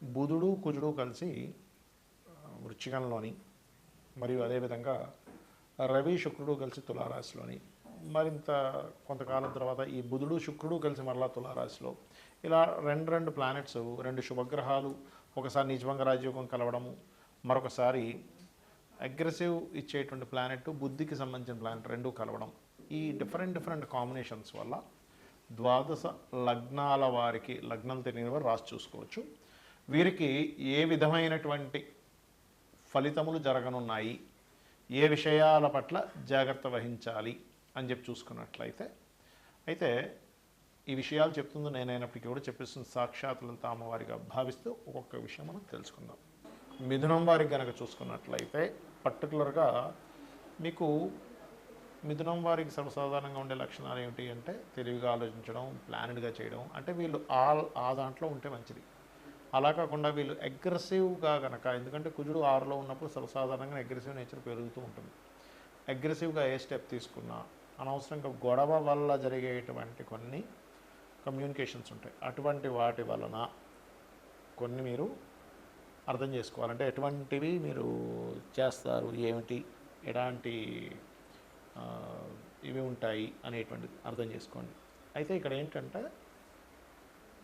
బుధుడు కుజుడు కలిసి వృచ్చికంలోని మరియు అదేవిధంగా రవి శుక్రుడు కలిసి తులారాశిలోని మరింత కొంతకాలం తర్వాత ఈ బుధుడు శుక్రుడు కలిసి మరలా తులారాశిలో ఇలా రెండు రెండు ప్లానెట్స్ రెండు శుభగ్రహాలు ఒకసారి నిజభంగ రాజయోగం కలవడము మరొకసారి అగ్రెసివ్ ఇచ్చేటువంటి ప్లానెట్ బుద్ధికి సంబంధించిన ప్లానెట్ రెండు కలవడం ఈ డిఫరెంట్ డిఫరెంట్ కాంబినేషన్స్ వల్ల ద్వాదశ లగ్నాల వారికి లగ్నం తెలియని వారు రాసి చూసుకోవచ్చు. వీరికి ఏ విధమైనటువంటి ఫలితములు జరగనున్నాయి ఏ విషయాల పట్ల జాగ్రత్త వహించాలి అని చెప్పి చూసుకున్నట్లయితే అయితే ఈ విషయాలు చెప్తుంది నేనైనప్పటికీ కూడా చెప్పిస్తుంది సాక్షాత్ తాము అమ్మవారిగా భావిస్తూ ఒక్కొక్క విషయం మనం తెలుసుకుందాం. మిథునం వారికి కనుక చూసుకున్నట్లయితే పర్టికులర్గా మీకు మిథునం వారికి సర్వసాధారణంగా ఉండే లక్షణాలు ఏమిటి అంటే తెలివిగా ఆలోచించడం ప్లానెడ్గా చేయడం అంటే వీళ్ళు ఆ ఆ దాంట్లో ఉంటే మంచిది. అలా కాకుండా వీళ్ళు అగ్రెసివ్గా కనుక ఎందుకంటే కుజుడు ఆరులో ఉన్నప్పుడు సర్వసాధారణంగా అగ్రెసివ్ నేచర్ పెరుగుతూ ఉంటుంది. అగ్రెసివ్గా ఏ స్టెప్ తీసుకున్నా అనవసరంగా గొడవ వల్ల జరిగేటువంటి కొన్ని కమ్యూనికేషన్స్ ఉంటాయి. అటువంటి వాటి వలన కొన్ని మీరు అర్థం చేసుకోవాలంటే ఎటువంటివి మీరు చేస్తారు ఏమిటి ఎలాంటి ఇవి ఉంటాయి అనేటువంటిది అర్థం చేసుకోండి. అయితే ఇక్కడ ఏంటంటే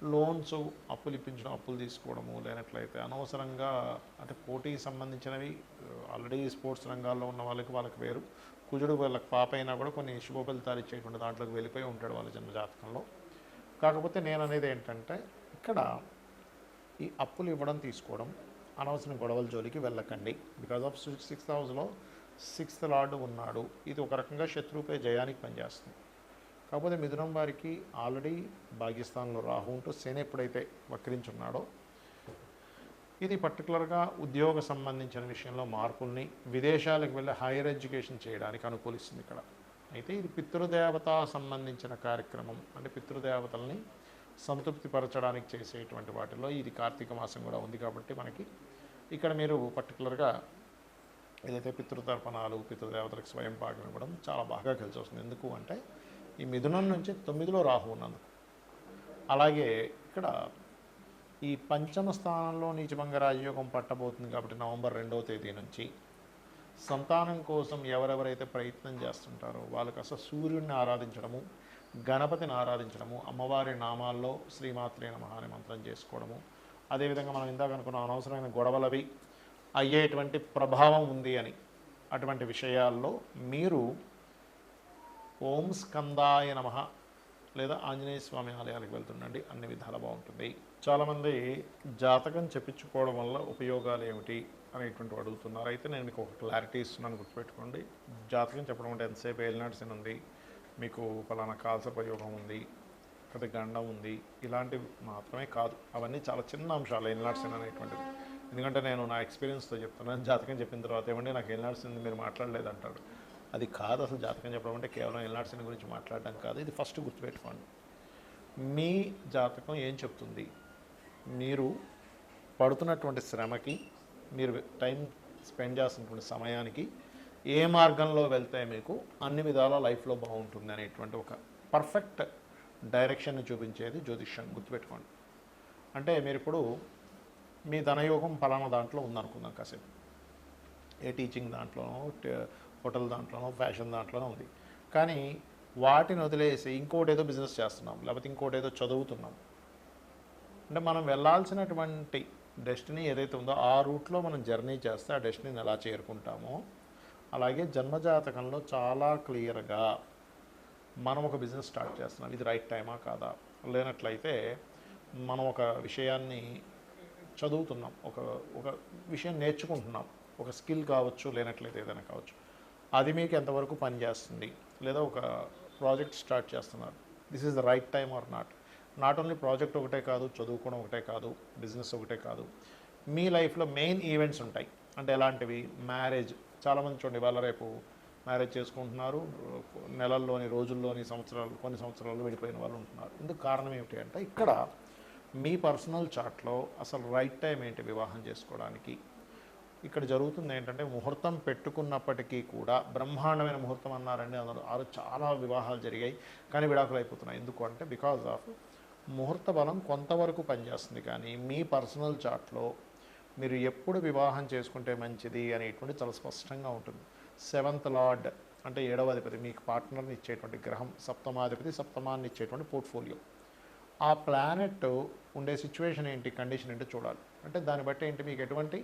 లోన్స్ అప్పులు ఇప్పించడం అప్పులు తీసుకోవడము లేనట్లయితే అనవసరంగా అంటే పోటీకి సంబంధించినవి ఆల్రెడీ స్పోర్ట్స్ రంగాల్లో ఉన్న వాళ్ళకి వాళ్ళకి వేరు. కుజుడు వాళ్ళకి పాప అయినా కూడా కొన్ని శుభ ఫలితాలు ఇచ్చేటువంటి దాంట్లోకి వెళ్ళిపోయి ఉంటాడు వాళ్ళ జన్మ జాతకంలో. కాకపోతే నేను అనేది ఏంటంటే ఇక్కడ ఈ అప్పులు ఇవ్వడం తీసుకోవడం అనవసరం గొడవల జోలికి వెళ్ళకండి. బికాజ్ ఆఫ్ సిక్స్త్ హౌస్లో సిక్స్త్ లార్డ్ ఉన్నాడు. ఇది ఒక రకంగా శత్రువుపై జయానికి పనిచేస్తుంది. కాకపోతే మిథునం వారికి ఆల్రెడీ భాగ్యస్థానంలో రాహు ఉంటూ శని ఎప్పుడైతే వక్రించున్నాడో ఇది పర్టికులర్గా ఉద్యోగ సంబంధించిన విషయంలో మార్పుల్ని విదేశాలకు వెళ్ళి హైయర్ ఎడ్యుకేషన్ చేయడానికి అనుకూలిస్తుంది ఇక్కడ. అయితే ఇది పితృదేవత సంబంధించిన కార్యక్రమం. అంటే పితృదేవతల్ని సంతృప్తిపరచడానికి చేసేటువంటి వాటిలో ఇది కార్తీక మాసం కూడా ఉంది కాబట్టి మనకి ఇక్కడ మీరు పర్టికులర్గా ఏదైతే పితృతర్పణాలు పితృదేవతలకు స్వయం పాకం ఇవ్వడం చాలా బాగా కలిసి వస్తుంది ఎందుకు అంటే ఈ మిథునం నుంచి తొమ్మిదిలో రాహు ఉన్నందుకు. అలాగే ఇక్కడ ఈ పంచమ స్థానంలో నీచభంగ రాజయోగం పట్టబోతుంది కాబట్టి నవంబర్ రెండవ తేదీ నుంచి సంతానం కోసం ఎవరెవరైతే ప్రయత్నం చేస్తుంటారో వాళ్ళకి అసలు సూర్యుడిని ఆరాధించడము గణపతిని ఆరాధించడము అమ్మవారి నామాల్లో శ్రీమాత్రే నమ అనే మంత్రం చేసుకోవడము. అదేవిధంగా మనం ఇందాక అనుకున్న అనవసరమైన గొడవలవి అయ్యేటువంటి ప్రభావం ఉంది అని. అటువంటి విషయాల్లో మీరు ఓం స్కందాయ నమ. లేదా ఆంజనేయ స్వామి ఆలయాలకు వెళ్తుండండి. అన్ని విధాలు బాగుంటుంది. చాలామంది జాతకం చెప్పించుకోవడం వల్ల ఉపయోగాలు ఏమిటి అనేటువంటి అడుగుతున్నారు. అయితే నేను మీకు ఒక క్లారిటీ ఇస్తున్నాను గుర్తుపెట్టుకోండి. జాతకం చెప్పడం అంటే ఎంతసేపు ఏలినాడ్సిన్ ఉంది మీకు ఫలానా కాల్సపయోగం ఉంది లేదా గండం ఉంది ఇలాంటివి మాత్రమే కాదు. అవన్నీ చాలా చిన్న అంశాలు ఏలినాడ్సిన్ అనేటువంటిది. ఎందుకంటే నేను నా ఎక్స్పీరియన్స్తో చెప్తున్నాను. జాతకం చెప్పిన తర్వాత ఏమంటే నాకు ఏలినాడ్సిన్ మీరు మాట్లాడలేదు అంటాడు అది కాదు అసలు జాతకం చెప్పడం అంటే కేవలం ఏలినాడ్సిన్ గురించి మాట్లాడడం కాదు. ఇది ఫస్ట్ గుర్తుపెట్టుకోండి. మీ జాతకం ఏం చెప్తుంది? మీరు పడుతున్నటువంటి శ్రమకి మీరు టైం స్పెండ్ చేస్తున్నటువంటి సమయానికి ఏ మార్గంలో వెళ్తే మీకు అన్ని విధాల లైఫ్లో బాగుంటుంది అనేటువంటి ఒక పర్ఫెక్ట్ డైరెక్షన్ని చూపించేది జ్యోతిష్యం. గుర్తుపెట్టుకోండి. అంటే మీరు ఇప్పుడు మీ ధనయోగం ఫలానా దాంట్లో ఉందనుకుందాం కాసేపు. ఏ టీచింగ్ దాంట్లోనో హోటల్ దాంట్లోనో ఫ్యాషన్ దాంట్లోనో ఉంది. కానీ వాటిని వదిలేసి ఇంకోటి ఏదో బిజినెస్ చేస్తున్నాం లేకపోతే ఇంకోటి ఏదో చదువుతున్నాం. అంటే మనం వెళ్ళాల్సినటువంటి డెస్టినీ ఏదైతే ఉందో ఆ రూట్లో మనం జర్నీ చేస్తే ఆ డెస్టినీని ఎలా చేరుకుంటామో అలాగే జన్మజాతకంలో చాలా క్లియర్గా మనం ఒక బిజినెస్ స్టార్ట్ చేస్తున్నాం. ఇది రైట్ టైమా కాదా? లేనట్లయితే మనం ఒక విషయాన్ని చదువుతున్నాం ఒక ఒక విషయం నేర్చుకుంటున్నాం. ఒక స్కిల్ కావచ్చు లేనట్లయితే ఏదైనా కావచ్చు. అది మీకు ఎంతవరకు పనిచేస్తుంది లేదా ఒక ప్రాజెక్ట్ స్టార్ట్ చేస్తున్నారు. This is the right time or not not only project ఒకటే కాదు చదువుకోవడం ఒకటే కాదు బిజినెస్ ఒకటే కాదు. మీ లైఫ్లో మెయిన్ ఈవెంట్స్ ఉంటాయి. అంటే ఎలాంటివి? మ్యారేజ్. చాలామంది చూడండి వాళ్ళ రేపు మ్యారేజ్ చేసుకుంటున్నారు. నెలల్లోని రోజుల్లోని సంవత్సరాలు కొన్ని సంవత్సరాలు వెళ్ళిపోయిన వాళ్ళు ఉంటున్నారు. ఇందుకు కారణం ఏమిటి అంటే ఇక్కడ మీ పర్సనల్ చార్ట్లో అసలు రైట్ టైం ఏంటి వివాహం చేసుకోవడానికి? ఇక్కడ జరుగుతుంది ఏంటంటే ముహూర్తం పెట్టుకున్నప్పటికీ కూడా బ్రహ్మాండమైన ముహూర్తం అన్నారండి. అందరూ ఆరు చాలా వివాహాలు జరిగాయి. కానీ విడాకులు అయిపోతున్నాయి. ఎందుకు అంటే బికాజ్ ఆఫ్ ముహూర్త బలం కొంతవరకు పనిచేస్తుంది. కానీ మీ పర్సనల్ చాట్లో మీరు ఎప్పుడు వివాహం చేసుకుంటే మంచిది అనేటువంటి చాలా స్పష్టంగా ఉంటుంది. సెవెంత్ లార్డ్ అంటే ఏడవ అధిపతి మీకు పార్ట్నర్ని ఇచ్చేటువంటి గ్రహం సప్తమాధిపతి సప్తమాన్ని ఇచ్చేటువంటి పోర్ట్ఫోలియో ఆ ప్లానెట్ ఉండే సిచ్యువేషన్ ఏంటి కండిషన్ ఏంటి చూడాలి. అంటే దాన్ని బట్టి ఏంటి మీకు ఎటువంటి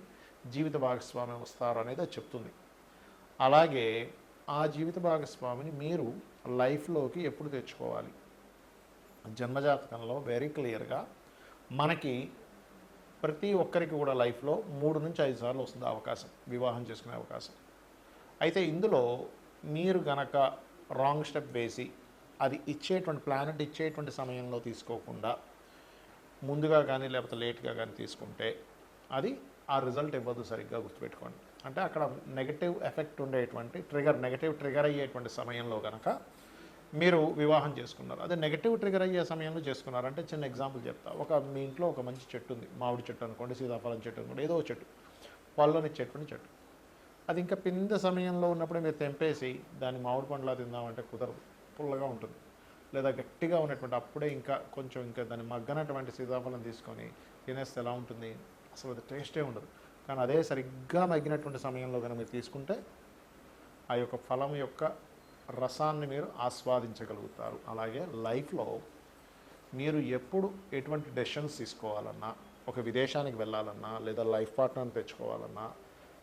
జీవిత భాగస్వామి వస్తారు అనేది అది చెప్తుంది. అలాగే ఆ జీవిత భాగస్వామిని మీరు లైఫ్లోకి ఎప్పుడు తెచ్చుకోవాలి? జన్మజాతకంలో వెరీ క్లియర్గా మనకి ప్రతి ఒక్కరికి కూడా లైఫ్లో మూడు నుంచి ఐదు సార్లు వస్తుంది అవకాశం వివాహం చేసుకునే అవకాశం. అయితే ఇందులో మీరు గనక రాంగ్ స్టెప్ వేసి అది ఇచ్చేటువంటి ప్లానెట్ ఇచ్చేటువంటి సమయంలో తీసుకోకుండా ముందుగా కానీ లేకపోతే లేట్గా కానీ తీసుకుంటే అది ఆ రిజల్ట్ ఇవ్వదు సరిగ్గా గుర్తుపెట్టుకోండి. అంటే అక్కడ నెగటివ్ ఎఫెక్ట్ ఉండేటువంటి ట్రిగర్ నెగటివ్ ట్రిగర్ అయ్యేటువంటి సమయంలో కనుక మీరు వివాహం చేసుకున్నారు. అదే నెగటివ్ ట్రిగర్ అయ్యే సమయంలో చేసుకున్నారు. అంటే చిన్న ఎగ్జాంపుల్ చెప్తా. ఒక మీ ఇంట్లో ఒక మంచి చెట్టు ఉంది. మామిడి చెట్టు అనుకోండి సీతాఫలం చెట్టు అనుకోండి ఏదో ఒక చెట్టు. పళ్ళనిచ్చేటువంటి చెట్టు. అది ఇంకా పింద సమయంలో ఉన్నప్పుడే మీరు తెంపేసి దాన్ని మామిడి పండులా తిందామంటే కుదరదు. పుల్లగా ఉంటుంది. లేదా గట్టిగా ఉన్నటువంటి అప్పుడే ఇంకా కొంచెం ఇంకా దాన్ని మగ్గనటువంటి సీతాఫలం తీసుకొని తినేస్తే ఎలా ఉంటుంది? అసలు అది టేస్టే ఉండదు. కానీ అదే సరిగ్గా మగ్గినటువంటి సమయంలో కనుక మీరు తీసుకుంటే ఆ యొక్క ఫలం యొక్క రసాన్ని మీరు ఆస్వాదించగలుగుతారు. అలాగే లైఫ్లో మీరు ఎప్పుడు ఎటువంటి డెసిషన్స్ తీసుకోవాలన్నా ఒక విదేశానికి వెళ్ళాలన్నా లేదా లైఫ్ పార్ట్నర్ని తెచ్చుకోవాలన్నా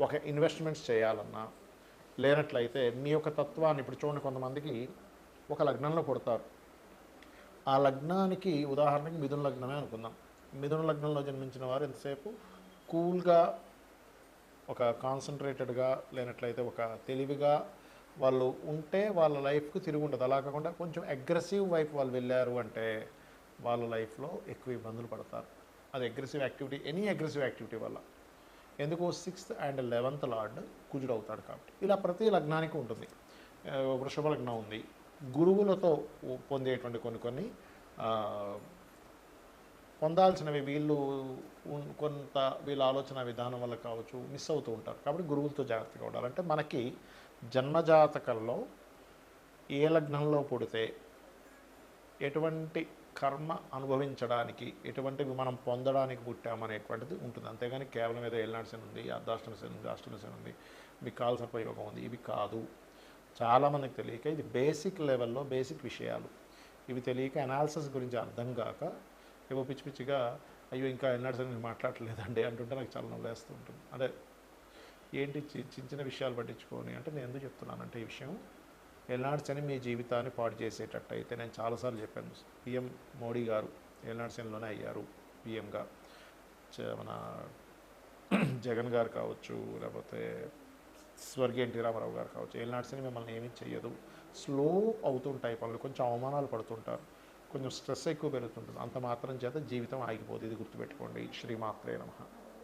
ఒక ఇన్వెస్ట్మెంట్స్ చేయాలన్నా లేనట్లయితే మీ యొక్క తత్వాన్ని ఇప్పుడు చూడండి కొంతమందికి ఒక లగ్నంలో పుడతారు. ఆ లగ్నానికి ఉదాహరణకి మిథున లగ్నమే అనుకుందాం. మిథున లగ్నంలో జన్మించిన వారు ఎంతసేపు? కూల్గా ఒక కాన్సన్ట్రేటెడ్గా లేనట్లయితే ఒక తెలివిగా వాళ్ళు ఉంటే వాళ్ళ లైఫ్కు తిరిగి ఉండదు. అలా కాకుండా కొంచెం అగ్రెసివ్ వైపు వాళ్ళు వెళ్ళారు అంటే వాళ్ళ లైఫ్లో ఎక్కువ ఇబ్బందులు పడతారు. అది aggressive activity any aggressive activity వల్ల. ఎందుకు సిక్స్త్ అండ్ లెవెన్త్ లార్డ్ కుజుడు అవుతాడు కాబట్టి. ఇలా ప్రతి లగ్నానికి ఉంటుంది. వృషభ లగ్నం ఉంది. గురువులతో పొందేటువంటి కొన్ని కొన్ని పొందాల్సినవి వీళ్ళు కొంత వీళ్ళ ఆలోచన విధానం వల్ల కావచ్చు మిస్ అవుతూ ఉంటారు. కాబట్టి గురువులతో జాగ్రత్తగా ఉండాలంటే మనకి జన్మజాతకంలో ఏ లగ్నంలో పుడితే ఎటువంటి కర్మ అనుభవించడానికి ఎటువంటివి మనం పొందడానికి పుట్టామనేటువంటిది ఉంటుంది. అంతేగాని కేవలం ఏదో ఏళ్ళనాడు ఉంది అర్ధాష్టమి శని ఉంది అష్టమి శని ఉంది మీకు కాల్సిన ప్రయోగం ఉంది ఇవి కాదు. చాలామందికి తెలియక ఇది బేసిక్ లెవెల్లో బేసిక్ విషయాలు. ఇవి తెలియక అనాలిసిస్ గురించి అర్థం కాక ఏవో పిచ్చి పిచ్చిగా అయ్యో ఇంకా ఎన్నాడు నేను మాట్లాడలేదండి అంటుంటే నాకు చాలా నవ్వులేస్తూ ఉంటుంది. అదే ఏంటి చి- చిన్న చిన్న విషయాలు పట్టించుకొని అంటే నేను ఎందుకు చెప్తున్నానంటే ఈ విషయం ఎల్నాడు అని మీ జీవితాన్ని పాడు చేసేటట్టు అయితే నేను చాలాసార్లు చెప్పాను. పిఎం మోడీ గారు ఎల్నాడు అయ్యారు పిఎంగా మన జగన్ గారు కావచ్చు లేకపోతే స్వర్గీయ ఎన్టీ రామారావు గారు కావచ్చు ఏలినాడు అని మిమ్మల్ని ఏమీ చేయదు స్లో అవుతుంటాయి పనులు కొంచెం అవమానాలు పడుతుంటారు. కొంచెం స్ట్రెస్ ఎక్కువ పెరుగుతుంటుంది. అంత మాత్రం చేత జీవితం ఆగిపోదు. ఇది గుర్తుపెట్టుకోండి. శ్రీమాత్రే నమః.